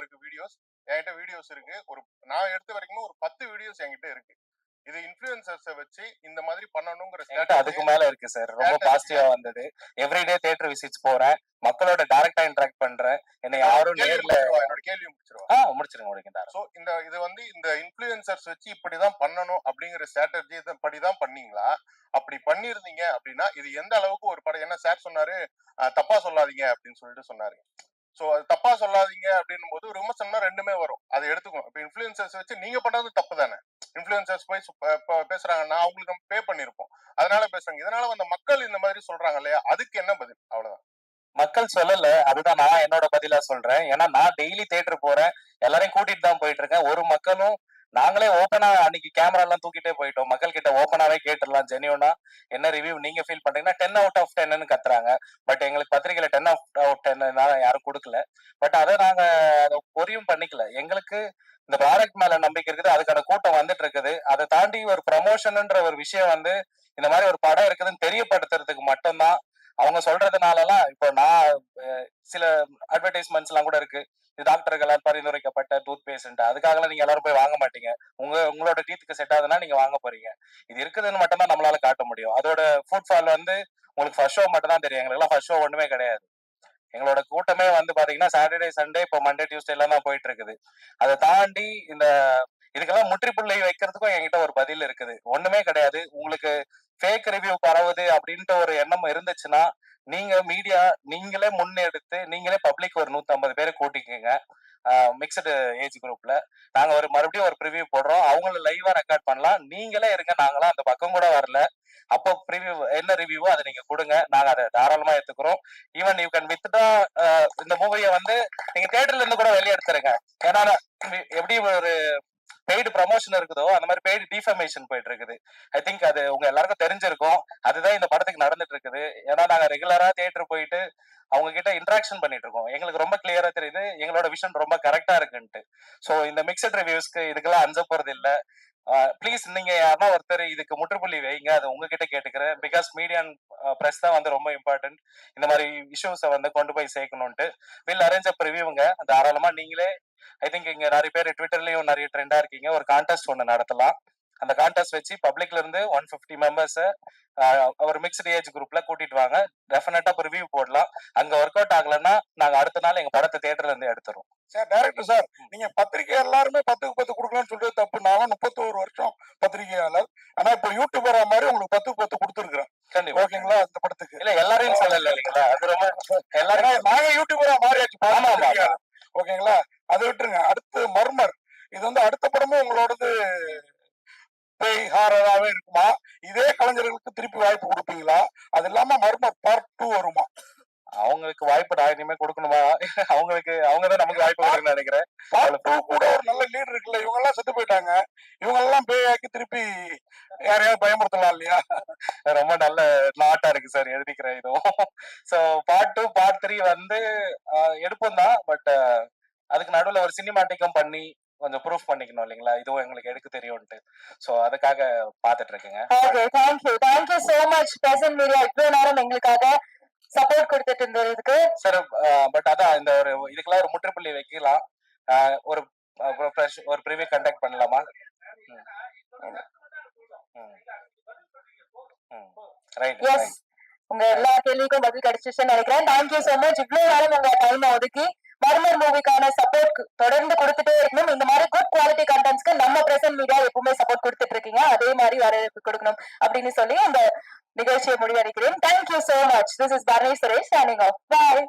இருக்கு வீடியோஸ் என்கிட்ட வீடியோஸ் இருக்கு. ஒரு நான் எடுத்த வரைக்கும் ஒரு பத்து வீடியோஸ் என்கிட்ட இருக்கு. இது இன்ஃபுளுசர்ஸை வச்சு இந்த மாதிரி பண்ணணுங்கிற அதுக்கு மேல இருக்கு சார் ரொம்ப. பாசிட்டிவா வந்தது. எவ்ரிடே தியேட்டர் விசிட்ஸ் போறேன். மக்களோட டைரக்டா இன்டராக்ட் பண்றேன். என்னை யாரும் நேர்ல என்னோட கேள்வி முடிச்சிருவா? ஆ முடிச்சிருங்க முடிக்கின்றாரு சோ இந்த இது வந்து இந்த இன்ஃபுளுசர்ஸ் வச்சு இப்படிதான் பண்ணணும் அப்படிங்கிற ஸ்ட்ராட்டஜி படிதான் பண்ணீங்களா? அப்படி பண்ணிருந்தீங்க அப்படின்னா இது எந்த அளவுக்கு ஒரு படம் என்ன சார் சொன்னாரு? தப்பா சொல்லாதீங்க அப்படின்னு சொல்லிட்டு சொன்னாரு. சோ அது தப்பா சொல்லாதீங்க அப்படின்னும் போது விமர்சனம்னா ரெண்டுமே வரும். அதை எடுத்துக்கணும். இப்போ இன்ஃபுளுசர்ஸ் வச்சு நீங்க பண்றது தப்பு தானே? இன்ஃபுளுசர்ஸ் போய் சு- பேசுறாங்கன்னா அவங்களுக்கு நம்ம பே பண்ணிருப்போம். அதனால பேசுறாங்க. இதனால வந்த மக்கள் இந்த மாதிரி சொல்றாங்க இல்லையா? அதுக்கு என்ன பதில்? அவ்வளவுதான். மக்கள் சொல்லல. அதுதான் நான் என்னோட பதிலா சொல்றேன். ஏன்னா நான் டெய்லி தேட்டர் போறேன். எல்லாரையும் கூட்டிட்டு தான் போயிட்டு இருக்கேன் ஒரு மக்களும் நாங்களே ஓப்பனா அன்னைக்கு கேமரா எல்லாம் தூக்கிட்டே போயிட்டோம். மக்கள் கிட்ட ஓப்பனாவே கேட்டுடலாம். ஜெனியூனா என்ன ரிவ்யூ நீங்க ஃபீல் பண்றீங்கன்னா டென் அவுட் ஆஃப் டென்னு கத்துறாங்க. பட் எங்களுக்கு பத்திரிகையில டென் அவுட் யாரும் கொடுக்கல. பட் அதை நாங்க பொரியும் பண்ணிக்கல. எங்களுக்கு இந்த ப்ராடக்ட் மேல நம்பிக்கை இருக்குது. அதுக்கான கூட்டம் வந்துட்டு இருக்குது அதை தாண்டி ஒரு ப்ரமோஷன்ன்ற ஒரு விஷயம் வந்து இந்த மாதிரி ஒரு படம் இருக்குதுன்னு தெரியப்படுத்துறதுக்கு மட்டும்தான். அவங்க சொல்றதுனாலலாம் இப்போ நான் சில அட்வர்டைஸ்மெண்ட்ஸ் எல்லாம் கூட இருக்கு. இது டாக்டர்களால் பரிந்துரைக்கப்பட்ட டூத் பேஸ்ட் அதுக்காகலாம் நீங்க எல்லாரும் போய் வாங்க மாட்டீங்க. உங்க உங்களோட டீத்துக்கு செட் ஆகுதுன்னா நீங்க வாங்க போறீங்க. இது இருக்குதுன்னு மட்டும்தான் நம்மளால காட்ட முடியும். அதோட ஃபுட் ஃபால் வந்து உங்களுக்கு ஃபர்ஸ்ட் ஷோ மட்டும் தான் தெரியும். எங்களுக்குலாம் ஃபர்ஸ்ட் ஷோ ஒண்ணுமே கிடையாது. எங்களோட கூட்டமே வந்து பாத்தீங்கன்னா சாட்டர்டே சண்டே இப்போ மண்டே டியூஸ்டே எல்லாம் தான் போயிட்டு இருக்குது அதை தாண்டி இந்த இதுக்கெல்லாம் முற்றுப்புள்ளி வைக்கிறதுக்கும் என்கிட்ட ஒரு பதில் இருக்குது. ஒண்ணுமே கிடையாது. உங்களுக்கு ஃபேக் ரிவ்யூ பரவுது அப்படின்ட்டு ஒரு எண்ணம் இருந்துச்சுன்னா நீங்க மீடியா நீங்களே முன்னெடுத்து நீங்களே பப்ளிக் ஒரு நூத்தி ஐம்பது பேரை கூட்டிக்கோங்க. மிக்சடு ஏஜ் குரூப்ல நாங்க ஒரு மறுபடியும் ஒரு ப்ரிவியூ போடுறோம். அவங்கள லைவா ரெக்கார்ட் பண்ணலாம். நீங்களே இருங்க. நாங்களாம் அந்த பக்கம் கூட வரல. அப்போ ப்ரிவியூ என்ன ரிவ்யூவோ அதை நீங்க கொடுங்க. நாங்க அதை தாராளமா எடுத்துக்கிறோம் ஈவன் யூ கேன் வித் இந்த மூவியை வந்து நீங்க தியேட்டர்ல இருந்து கூட வெளியே எடுத்துருங்க. ஏன்னா எப்படி ஒரு பெய்டு ப்ரமோஷன் இருக்குதோ அந்த மாதிரி பெய்டு டிஃபர்மேஷன் போயிட்டு இருக்குது ஐ திங்க் அது உங்க எல்லாருக்கும் தெரிஞ்சிருக்கும். அதுதான் இந்த படத்துக்கு நடந்துட்டு இருக்குது ஏன்னா நாங்க ரெகுலரா தியேட்டர் போயிட்டு அவங்க கிட்ட இன்ட்ராக்ஷன் பண்ணிட்டு இருக்கோம் எங்களுக்கு ரொம்ப கிளியரா தெரியுது. எங்களோட விஷன் ரொம்ப கரெக்டா இருக்குன்ட்டு. சோ இந்த மிக்சட் ரிவ்யூஸ்க்கு இதுக்கெல்லாம் அஞ்ச போறது இல்லை. ப்ளீஸ் நீங்க யாருன்னா ஒருத்தர் இதுக்கு முற்றுப்புள்ளி வைங்க. அது உங்ககிட்ட கேட்டுக்கிறேன். பிகாஸ் மீடியா பிரஸ் தான் வந்து ரொம்ப இம்பார்ட்டன்ட் இந்த மாதிரி இஷ்யூஸை வந்து கொண்டு போய் சேர்க்கணும்ட்டு வில் அரேஞ்ச் அப் ரிவ்யூங்க தாராளமா நீங்களே ஐ திங்க் இங்க நிறைய பேர் ட்விட்டர்லயும் நிறைய ட்ரெண்டா இருக்கீங்க. ஒரு கான்டெஸ்ட் ஒன்று நடத்தலாம். அந்த கான்டெஸ்ட் வச்சு பப்ளிக்ல இருந்து ஒன் பிப்டி மெம்பர்ஸ் ஒரு மிக்ஸ்டு ஏஜ் குரூப்ல கூட்டிட்டு வாங்க. டெஃபினட்டா ரிவ்யூ போடலாம். அங்க ஒர்க் அவுட் ஆகலைன்னா நாங்க அடுத்த நாள் எங்க படத்தை தியேட்டர்ல இருந்து எடுத்துறோம் சார் டைரக்டர் சார் நீங்க பத்திரிகை எல்லாருமே பத்துக்கு பத்து கொடுக்கலாம்னு சொல்றது இல்ல எல்லாரையும் சொல்லல இல்லைங்களா? அது ரொம்ப எல்லாரும் நாங்க யூடியூபரா மாறியாச்சு. ஆமா, ஆமா. ஓகேங்களா? அதை விட்டுருங்க. அடுத்து மர்மர். இது வந்து அடுத்த படமும் உங்களோடது பேய் ஹாரராகவே இருக்குமா? இதே கலைஞர்களுக்கு திருப்பி வாய்ப்பு கொடுப்பீங்களா? அது இல்லாம மர்மர் பார்ட் டூ வருமா? அவங்களுக்கு வாய்ப்பு நான் இனிமே கொடுக்கணுமா? அவங்களுக்கு அவங்க தான் நமக்கு வாய்ப்பு கொடுக்கணும்னு நினைக்கிறேன். கூட ஒரு நல்ல லீடர் இருக்குல்ல இவங்க எல்லாம் செத்து போயிட்டாங்க. இவங்க எல்லாம் பேயாக்கி திருப்பி யாரையாவது பயமுறுத்தலாம் இல்லையா? ரொம்ப நல்ல நாட்டா இருக்கு சார் எழுதிக்கிறேன் இதுவும் so part two part three வந்து எடுப்போம் தான் பட் அதுக்கு நடுவுல ஒரு சினிமாட்டிக்கும் பண்ணி கொஞ்சம் ப்ரூஃப் பண்ணிக்கணும் இல்லைங்களா? இதுவும் எங்களுக்கு எடுக்க தெரியும்ட்டு சோ அதுக்காக பாத்துட்டு இருக்கேங்க. Okay thank you thank you so much present media இவ்வளவு நேரம் எங்களுக்காக சப்போர்ட் கொடுத்துட்டு இருந்ததுக்கு சார் பட் அதான் இந்த ஒரு இதுக்கெல்லாம் ஒரு முற்றுப்புள்ளி வைக்கலாம். ஒரு ஒரு ப்ரிவியூ கண்டக்ட் பண்ணலாமா? உங்க எல்லா கேள்விக்கும் பதில் கிடைச்சிச்சுன்னு நினைக்கிறேன். தேங்க்யூ சோ மச் இவ்வளவு நேரம் உங்க டைம் ஒதுக்கி மர்மர் மூவிக்கான சப்போர்ட் தொடர்ந்து கொடுத்துட்டே இருக்கணும். இந்த மாதிரி குட் குவாலிட்டி கண்டென்ட்ஸ்க்கு நம்ம பிரசன்ட் மீடியா எப்பவுமே சப்போர்ட் கொடுத்துட்டு இருக்கீங்க. அதே மாதிரி வரவேற்பு கொடுக்கணும் அப்படின்னு சொல்லி இந்த நிகழ்ச்சியை முடிவடைக்கிறேன் thank you so much this is Bharani Suresh standing off bye